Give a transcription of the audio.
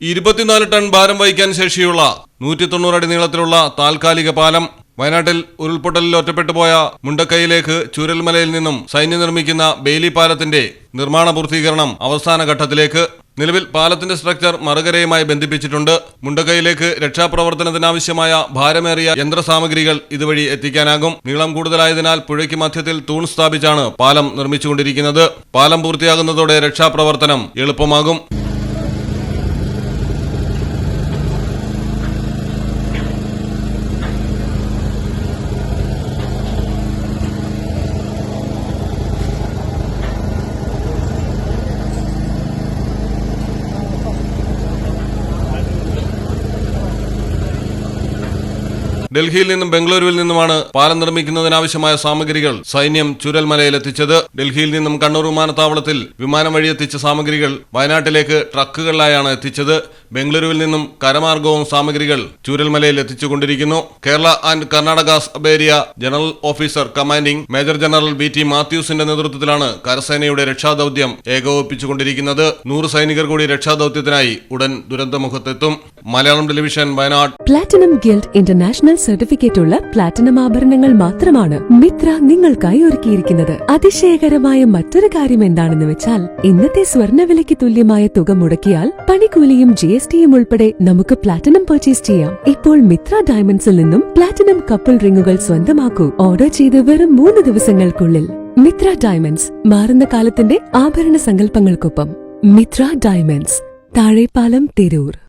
ഇരുപത്തിനാല് ടൺ ഭാരം വഹിക്കാൻ ശേഷിയുള്ള നൂറ്റി തൊണ്ണൂറ് അടി നീളത്തിലുള്ള താൽക്കാലിക പാലം വയനാട്ടിൽ ഉരുൾപൊട്ടലിൽ ഒറ്റപ്പെട്ടു പോയ മുണ്ടക്കൈയിലേക്ക് ചുരൽമലയിൽ നിന്നും സൈന്യം നിർമ്മിക്കുന്ന ബെയിലി പാലത്തിന്റെ നിർമ്മാണ പൂർത്തീകരണം അവസാന ഘട്ടത്തിലേക്ക്. നിലവിൽ പാലത്തിന്റെ സ്ട്രക്ചർ മറുകരയുമായി ബന്ധിപ്പിച്ചിട്ടുണ്ട്. മുണ്ടക്കൈയിലേക്ക് രക്ഷാപ്രവർത്തനത്തിനാവശ്യമായ ഭാരമേറിയ യന്ത്രസാമഗ്രികൾ ഇതുവഴി എത്തിക്കാനാകും. നീളം കൂടുതലായതിനാൽ പുഴയ്ക്ക് മധ്യത്തിൽ തൂൺ സ്ഥാപിച്ചാണ് പാലം നിർമ്മിച്ചുകൊണ്ടിരിക്കുന്നത്. പാലം പൂർത്തിയാകുന്നതോടെ രക്ഷാപ്രവർത്തനം എളുപ്പമാകും. ഡൽഹിയിൽ നിന്നും ബംഗളൂരുവിൽ നിന്നുമാണ് പാലം നിർമ്മിക്കുന്നതിനാവശ്യമായ സാമഗ്രികൾ സൈന്യം ചുരൽമലയിൽ എത്തിച്ചത് ഡൽഹിയിൽ നിന്നും കണ്ണൂർ വിമാനത്താവളത്തിൽ വിമാനം വഴി എത്തിച്ച സാമഗ്രികൾ വയനാട്ടിലേക്ക് ട്രക്കുകളിലായാണ് എത്തിച്ചത്. ബംഗളൂരുവിൽ നിന്നും കരമാർഗവും സാമഗ്രികൾ ചൂരൽമലയിൽ എത്തിച്ചുകൊണ്ടിരിക്കുന്നു. Kerala and Karnataka sub area general officer commanding major general B T മാത്യൂസിന്റെ നേതൃത്വത്തിലാണ് കരസേനയുടെ രക്ഷാദൌത്യം ഏകോപിപ്പിച്ചുകൊണ്ടിരിക്കുന്നത്. നൂറ് സൈനികർ കൂടി രക്ഷാദൌത്യത്തിനായി ഉടൻ ദുരന്തമുഖത്തെത്തും. Malayalam television Wayanad. Platinum guild international certificate ഉള്ള പ്ലാറ്റിനം ആഭരണങ്ങൾ മാത്രമാണ് മിത്ര നിങ്ങൾക്കായി ഒരുക്കിയിരിക്കുന്നത്. അതിശയകരമായ മറ്റൊരു കാര്യം എന്താണെന്ന് വെച്ചാൽ ഇന്നത്തെ സ്വർണവിലയ്ക്ക് തുല്യമായ തുക മുടക്കിയാൽ പണിക്കൂലിയും ജി ഉൾപ്പെടെ നമുക്ക് പ്ലാറ്റിനം പർച്ചേസ് ചെയ്യാം. ഇപ്പോൾ മിത്ര ഡയമണ്ട്സിൽ നിന്നും പ്ലാറ്റിനം കപ്പിൾ റിങ്ങുകൾ സ്വന്തമാക്കൂ. ഓർഡർ ചെയ്ത് വെറും മൂന്ന് ദിവസങ്ങൾക്കുള്ളിൽ. മിത്ര ഡയമണ്ട്സ് മാറുന്ന കാലത്തിന്റെ ആഭരണ സങ്കല്പങ്ങൾക്കൊപ്പം. മിത്ര ഡയമണ്ട്സ് താഴെപ്പാലം തിരൂർ.